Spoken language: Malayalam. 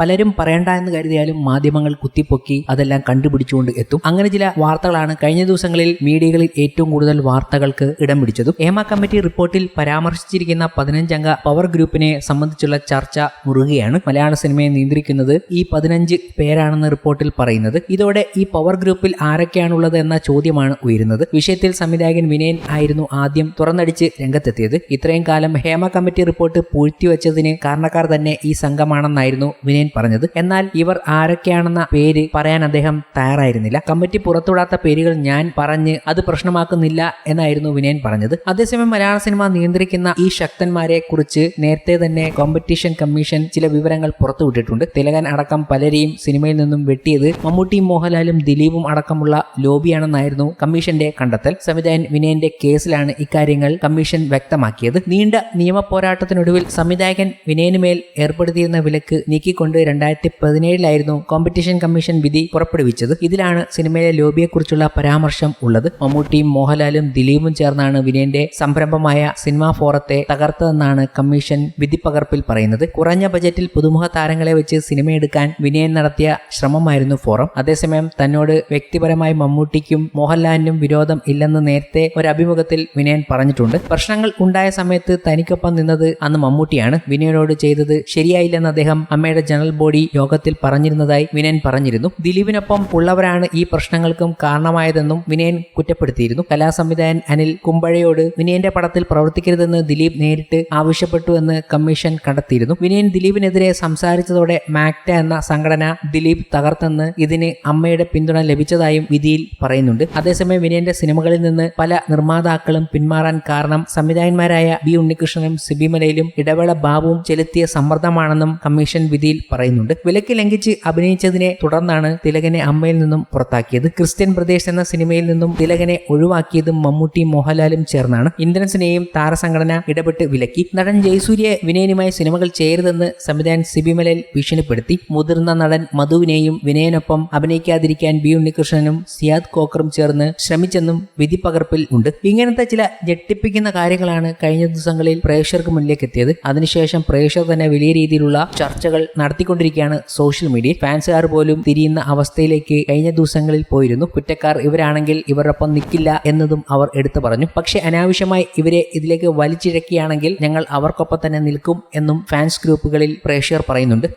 പലരും പറയണ്ട എന്ന് കരുതിയാലും മാധ്യമങ്ങൾ കുത്തിപ്പൊക്കി അതെല്ലാം കണ്ടുപിടിച്ചുകൊണ്ട് എത്തും. അങ്ങനെ ചില വാർത്തകളാണ് കഴിഞ്ഞ ദിവസങ്ങളിൽ മീഡിയകളിൽ ഏറ്റവും കൂടുതൽ വാർത്തകൾക്ക് ഇടം പിടിച്ചതും. ഏമ കമ്മിറ്റി റിപ്പോർട്ടിൽ പരാമർശിച്ചിരിക്കുന്ന പതിനഞ്ചംഗ പവർ ഗ്രൂപ്പിനെ സംബന്ധിച്ചുള്ള ചർച്ച മുറുകയാണ്. മലയാള സിനിമയെ നിയന്ത്രിക്കുന്നത് ഈ പതിനഞ്ച് പേരാണെന്ന് റിപ്പോർട്ടിൽ പറയുന്നത്. ഇതോടെ ഈ പവർ ഗ്രൂപ്പിൽ ആരൊക്കെയാണുള്ളത് എന്ന ചോദ്യമാണ് ഉയരുന്നത്. വിഷയത്തിൽ സംവിധായകൻ വിനയൻ ആയിരുന്നു ആദ്യം തുറന്നടിച്ച് രംഗത്തെത്തിയത്. ഇത്രയും കാലം ഹേമ കമ്മിറ്റി റിപ്പോർട്ട് പൂഴ്ത്തിവെച്ചതിന് കാരണക്കാർ തന്നെ ഈ സംഘമാണെന്നായിരുന്നു വിനയൻ പറഞ്ഞത്. എന്നാൽ ഇവർ ആരൊക്കെയാണെന്ന പേര് പറയാൻ അദ്ദേഹം തയ്യാറായിരുന്നില്ല. കമ്മിറ്റി പുറത്തുവിടാത്ത പേരുകൾ ഞാൻ പറഞ്ഞ് അത് പ്രശ്നമാക്കുന്നില്ല എന്നായിരുന്നു വിനയൻ പറഞ്ഞത്. അതേസമയം മലയാള സിനിമ നിയന്ത്രിക്കുന്ന ഈ ശക്തന്മാരെ കുറിച്ച് നേരത്തെ തന്നെ കോമ്പറ്റീഷൻ കമ്മീഷൻ ചില വിവരങ്ങൾ പുറത്തുവിട്ടിട്ടുണ്ട്. തിലകൻ അടക്കം പലരെയും സിനിമയിൽ നിന്നും വെട്ടിയത് മമ്മൂട്ടിയും മോഹൻലാലും ദിലീപും അടക്കമുള്ള ലോബിയാണെന്നായിരുന്നു കമ്മീഷന്റെ കണ്ടെത്തൽ. സംവിധായകൻ വിനയന്റെ കേസിലാണ് ഇക്കാര്യങ്ങൾ കമ്മീഷൻ വ്യക്തമാക്കിയത്. നീണ്ട നിയമ പോരാട്ടത്തിനൊടുവിൽ സംവിധായകൻ വിനയനുമേൽ ഏർപ്പെടുത്തിയിരുന്ന വിലക്ക് നീക്കിക്കൊണ്ട് രണ്ടായിരത്തി പതിനേഴിലായിരുന്നു കോമ്പറ്റീഷൻ കമ്മീഷൻ വിധി പുറപ്പെടുവിച്ചത്. ഇതിലാണ് സിനിമയിലെ ലോബിയെക്കുറിച്ചുള്ള പരാമർശം ഉള്ളത്. മമ്മൂട്ടിയും മോഹൻലാലും ദിലീപും ചേർന്നാണ് വിനയന്റെ സംരംഭമായ സിനിമാ ഫോറത്തെ തകർത്തതെന്നാണ് കമ്മീഷൻ വിധി പകർപ്പിൽ പറയുന്നത്. കുറഞ്ഞ ബജറ്റിൽ പുതുമുഖ താരങ്ങളെ വെച്ച് സിനിമയെടുക്കാൻ വിനയൻ നടത്തിയ ശ്രമമായിരുന്നു ഫോറം. അതേസമയം തന്നോട് വ്യക്തിപരമായി മമ്മൂട്ടിക്കും മോഹൻലാലിനും വിരോധം ഇല്ലെന്ന് നേരത്തെ ഒരു അഭിമുഖത്തിൽ വിനയൻ പറഞ്ഞിട്ടുണ്ട്. പ്രശ്നങ്ങൾ ഉണ്ടായ സമയത്ത് തനിക്കൊപ്പം നിന്നത് അന്ന് മമ്മൂട്ടിയാണ്. വിനയനോട് ചെയ്തത് ശരിയായില്ലെന്ന് അദ്ദേഹം അമ്മയുടെ ജനറൽ ബോഡി യോഗത്തിൽ പറഞ്ഞിരുന്നതായി വിനയൻ പറഞ്ഞിരുന്നു. ദിലീപിനൊപ്പം ഉള്ളവരാണ് ഈ പ്രശ്നങ്ങൾക്കും കാരണമായതെന്നും വിനയൻ കുറ്റപ്പെടുത്തിയിരുന്നു. കലാസംവിധായകൻ അനിൽ കുമ്പഴയോട് വിനയന്റെ പടത്തിൽ പ്രവർത്തിക്കരുതെന്ന് ദിലീപ് നേരിട്ട് ആവശ്യപ്പെട്ടു എന്ന് കമ്മീഷൻ കണ്ടെത്തിയിരുന്നു. വിനയൻ ദിലീപിനെതിരെ സംസാരിച്ചതോടെ മാക്ട എന്ന സംഘടന ദിലീപ് തകർത്തെന്ന് ഇതിന് അമ്മയുടെ പിന്തുണ ലഭിച്ചതായും വിധിയിൽ പറയുന്നുണ്ട്. അതേസമയം വിനയന്റെ സിനിമകളിൽ നിന്ന് പല നിർമ്മാതാക്കളും പിന്മാറാൻ കാരണം സംവിധായകന്മാരായ ബി ഉണ്ണികൃഷ്ണനും സിബിമലയിലും ഇടവേള ബാബുവും ചെലുത്തിയ സമ്മർദ്ദമാണെന്നും കമ്മീഷൻ വിധിയിൽ പറയുന്നുണ്ട്. വിലക്ക് ലംഘിച്ച് അഭിനയിച്ചതിനെ തുടർന്നാണ് തിലകനെ അമ്മയിൽ നിന്നും പുറത്താക്കിയത്. ക്രിസ്ത്യൻ പ്രദേശ് എന്ന സിനിമയിൽ നിന്നും തിലകനെ ഒഴിവാക്കിയതും മമ്മൂട്ടിയും മോഹൻലാലും ചേർന്നാണ്. ഇന്ദ്രൻസിനെയും താരസംഘടന ഇടപെട്ട് വിലക്കി. നടൻ ജയസൂര്യ വിനയനുമായി സിനിമകൾ ചെയ്യരുതെന്ന് സംവിധായകൻ സിബിമലയിൽ ഭീഷണിപ്പെടുത്തി. മുതിർന്ന നടൻ മധുവിനെയും വിനയനൊപ്പം അഭിനയിക്കാതിരിക്കാൻ ബി ഉണ്ണികൃഷ്ണനും സിയാദ് കോക്കറും ചേർന്ന് ശ്രമിച്ചെന്നും വിധി പകർപ്പിൽ ഉണ്ട്. ഇങ്ങനത്തെ ചില ഞെട്ടിപ്പിക്കുന്ന കാര്യങ്ങളാണ് കഴിഞ്ഞ ദിവസങ്ങളിൽ പ്രേക്ഷകർക്ക് മുന്നിലേക്ക് എത്തിയത്. അതിനുശേഷം പ്രേക്ഷകർ തന്നെ വലിയ രീതിയിലുള്ള ചർച്ചകൾ നടത്തിക്കൊണ്ടിരിക്കുകയാണ് സോഷ്യൽ മീഡിയയിൽ ഫാൻസുകാർ പോലും തിരിയുന്ന അവസ്ഥയിലേക്ക് കഴിഞ്ഞ ദിവസങ്ങളിൽ പോയിരുന്നു. കുറ്റക്കാർ ഇവരാണെങ്കിൽ ഇവരൊപ്പം നിൽക്കില്ല എന്നതും അവർ എടുത്തു പറഞ്ഞു. പക്ഷെ അനാവശ്യമായി ഇവരെ ഇതിലേക്ക് വലിച്ചിഴക്കുകയാണെങ്കിൽ ഞങ്ങൾ അവർക്കൊപ്പം തന്നെ നിൽക്കും എന്നും ഫാൻസ് ഗ്രൂപ്പുകളിൽ പ്രേക്ഷകർ പറയുന്നുണ്ട്.